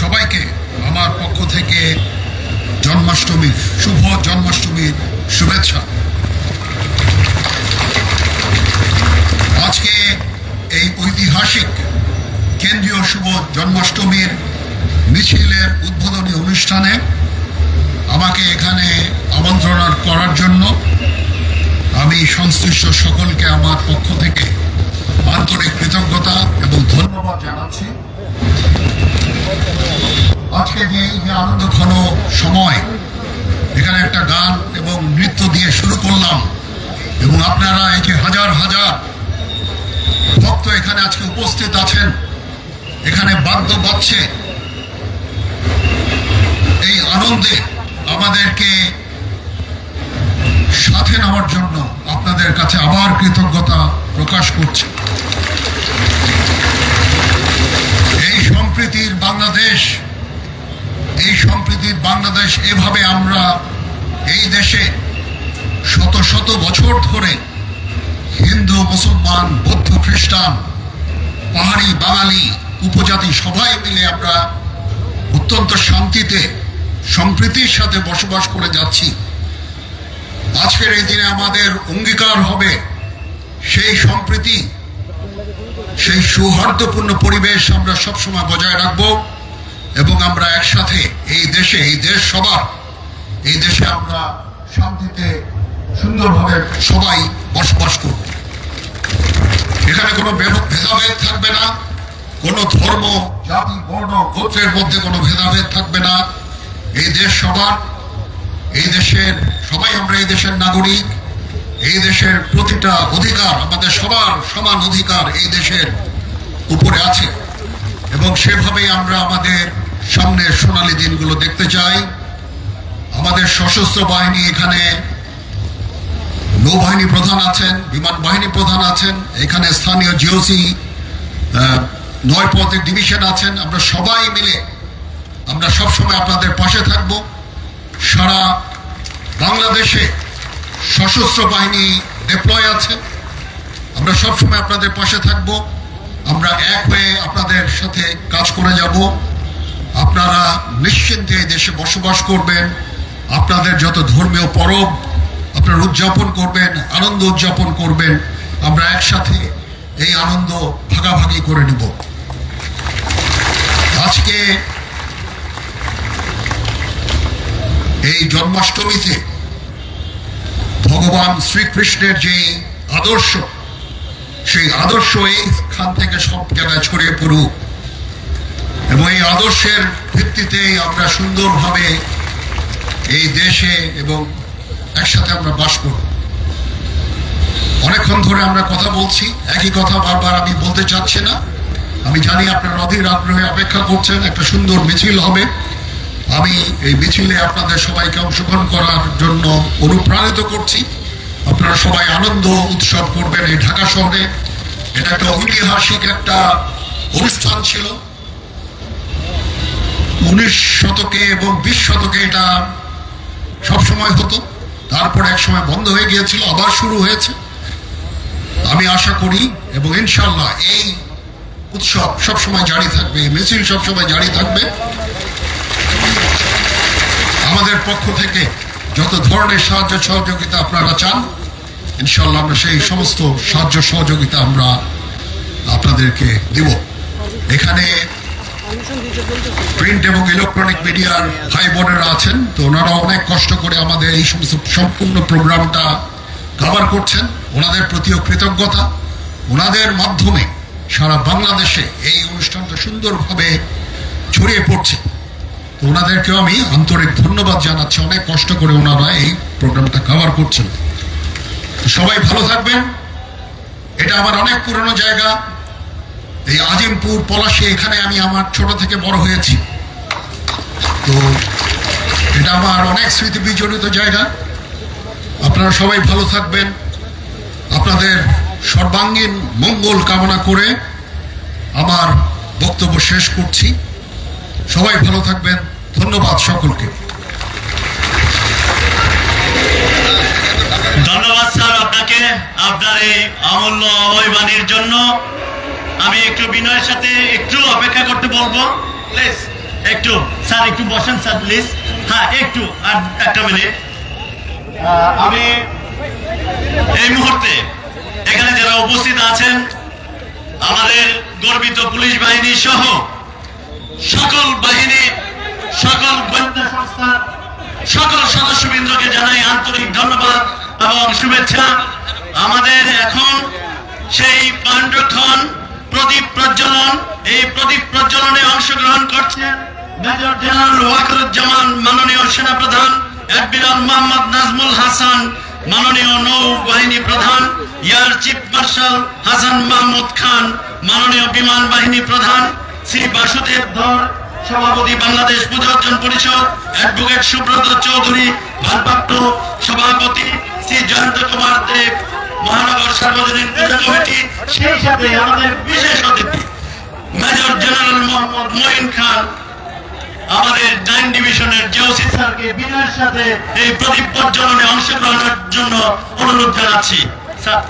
সবাইকে আমার পক্ষ থেকে জন্মাষ্টমীর, শুভ জন্মাষ্টমীর শুভেচ্ছা। আজকে এই ঐতিহাসিক কেন্দ্রীয় শুভ জন্মাষ্টমীর মিছিলের উদ্বোধনী অনুষ্ঠানে আমাকে এখানে আমন্ত্রণ করার জন্য আমি সংশ্লিষ্ট সকলকে আমার পক্ষ থেকে আন্তরিক কৃতজ্ঞতা এবং ধন্যবাদ জানাচ্ছি। আজকে যে এই যে আনন্দ ঘন সময়, এখানে একটা গান এবং নৃত্য দিয়ে শুরু করলাম। এবং আপনারা এই যে হাজার হাজার ভক্ত এখানে আজকে উপস্থিত আছেন, এখানে বাদ্য বাজছে। এই আনন্দে আমাদেরকে সাথে নেওয়ার জন্য আপনাদের কাছে আবার কৃতজ্ঞতা প্রকাশ করছি। এই সম্প্রীতির বাংলাদেশ এই সম্প্রীতির বাংলাদেশ, এভাবে আমরা এই দেশে শত শত বছর ধরে হিন্দু, মুসলমান, বৌদ্ধ, খ্রিস্টান, পাহাড়ি, বাঙালি, উপজাতি সবাই মিলে আমরা অত্যন্ত শান্তিতে, সম্প্রীতির সাথে বসবাস করে যাচ্ছি। আজকের এই দিনে আমাদের অঙ্গীকার হবে সেই সম্প্রীতি, সেই সৌহার্দ্যপূর্ণ পরিবেশ আমরা সবসময় বজায় রাখব। এবং আমরা একসাথে এই দেশে, এই দেশ সবার, এই দেশে আমরা শান্তিতে, সুন্দরভাবে সবাই বসবাস করব। এখানে কোনো ভেদ- ভেদাভেদ থাকবে না। কোনো ধর্ম, জাতি, বর্ণ, গোত্রের মধ্যে কোনো ভেদাভেদ থাকবে না। এই দেশ সবার, এই দেশের, সবাই আমরা এই দেশের নাগরিক। এই দেশের প্রতিটা অধিকার আমাদের সবার সমান অধিকার এই দেশের উপরে আছে। এবং সেভাবেই আমরা আমাদের সামনের সোনালী দিনগুলো দেখতে চাই। আমাদের সশস্ত্র বাহিনী এখানে নৌবাহিনী প্রধান আছেন, বিমান বাহিনী প্রধান আছেন, এখানে স্থানীয় জিওসি নয় পথের ডিভিশন আছেন। আমরা সবাই মিলে, আমরা সবসময় আপনাদের পাশে থাকব। সারা বাংলাদেশে সশস্ত্র বাহিনী ডিপ্লয় আছে। আমরা সবসময় আপনাদের পাশে থাকব। আমরা এক হয়ে আপনাদের সাথে কাজ করে যাব। আপনারা নিশ্চিন্তে দেশে বসবাস করবেন, আপনাদের যত ধর্মীয় পরব আপনারা উদযাপন করবেন, আনন্দ উদযাপন করবেন, আমরা একসাথে এই আনন্দ ভাগাভাগি করে নিব। আজকে এই জন্মাষ্টমীতে ভগবান শ্রীকৃষ্ণের যে আদর্শ, সেই আদর্শ এইখান থেকে সব জায়গায় ছড়িয়ে পড়ুক। এবং এই আদর্শের ভিত্তিতে আমরা সুন্দরভাবে এই দেশে এবং একসাথে আমরা বাস করব। অনেকক্ষণ ধরে আমরা কথা বলছি, একই কথা বারবার আমি বলতে চাচ্ছি না। আমি জানি আপনারা অধীর আগ্রহে অপেক্ষা করছেন, একটা সুন্দর মিছিল হবে। আমি এই মিছিলে আপনাদের সবাইকে অংশগ্রহণ করার জন্য অনুপ্রাণিত করছি। আপনারা সবাই আনন্দ উৎসব করবেন এই ঢাকা শহরে। এটা একটা ঐতিহাসিক একটা অনুষ্ঠান ছিল। উনিশ শতকে এবং বিশ শতকে এটা সবসময় হতো। তারপর এক সময় বন্ধ হয়ে গিয়েছিল, আবার শুরু হয়েছে। আমি আশা করি এবং ইনশাল্লাহ এই উৎসব সবসময় জারি থাকবে মিছিল সবসময় জারি থাকবে। আমাদের পক্ষ থেকে যত ধরনের সাহায্য সহযোগিতা আপনারা চান ইনশাল্লাহ আমরা সেই সমস্ত সাহায্য সহযোগিতা আমরা আপনাদেরকে দিব। এখানে প্রিন্ট এবং ইলেকট্রনিক মিডিয়ার ভাই বোনেরা আছেন, তো ওনারা অনেক কষ্ট করে আমাদের এই সমস্ত সম্পূর্ণ প্রোগ্রামটা কভার করছেন। ওনাদের প্রতিও কৃতজ্ঞতা। ওনাদের মাধ্যমে সারা বাংলাদেশে এই অনুষ্ঠানটা সুন্দরভাবে ছড়িয়ে পড়ছে। তো ওনাদেরকেও আমি আন্তরিক ধন্যবাদ জানাচ্ছি। অনেক কষ্ট করে ওনারা এই প্রোগ্রামটা কভার করছেন। সবাই ভালো থাকবেন। এটা আমার অনেক পুরনো জায়গা। এই আজিমপুর পলাশে এখানে আমি আমার ছোট থেকে বড় হয়েছি। তো এটা আমার অনেক স্মৃতি বিজড়িত জায়গা। আপনারা সবাই ভালো থাকবেন। আপনাদের সর্বাঙ্গীন মঙ্গল কামনা করে আমার বক্তব্য শেষ করছি। সবাই ভালো থাকবেন। ধন্যবাদ সকলকে। ধন্যবাদ স্যার আপনাকে। আপনার এই অমূল্য অবয়বাণীর জন্য। আমি একটু বিনয়ের সাথে একটু অপেক্ষা করতে বলব। প্লিজ একটু, স্যার, একটু বসেন, স্যার প্লিজ হ্যাঁ একটু, আর একটা মিনিট। আমি এই মুহূর্তে এখানে যারা উপস্থিত আছেন, আমাদের গর্বিত পুলিশ বাহিনী সহ সকল বাহিনী, সকল গোয়েন্দা সংস্থা, সকল সদস্যবৃন্দকে জানাই আন্তরিক ধন্যবাদ এবং শুভেচ্ছা। আমাদের এখন সেই পাণ্ডক্ষণ প্রদীপ প্রজ্বলন, এই প্রদীপ প্রজ্বলনে অংশগ্রহণ করছেন মেজর জেনারেল ওয়াকরুজ্জামান মাননীয় সেনাপ্রধান অ্যাডমিরাল মোহাম্মদ নাজমুল হাসান, মাননীয় নৌবাহিনী প্রধান air chief marshal Hasan Mahmud Khan, মাননীয় বিমান বাহিনী প্রধান, শ্রী বাসুদেব ধর, সভাপতি বাংলাদেশ পূজার্জন পরিষদ, অ্যাডভোকেট সুব্রত চৌধুরী, ভারপ্রাপ্ত সভাপতি শ্রী জয়ন্ত কুমার দেব মহানগর সার্বজনীন পূজা কমিটি, সেই সাথে আমাদের বিশেষ অতিথি, মেজর জেনারেল মোহাম্মদ মঈন খান, আমাদের ডাইন ডিভিশনের জেওসি স্যারকে বিনয়ের সাথে এই প্রদীপ পর্যটনে অংশগ্রহণের জন্য অনুরোধ জানাচ্ছি। স্যার।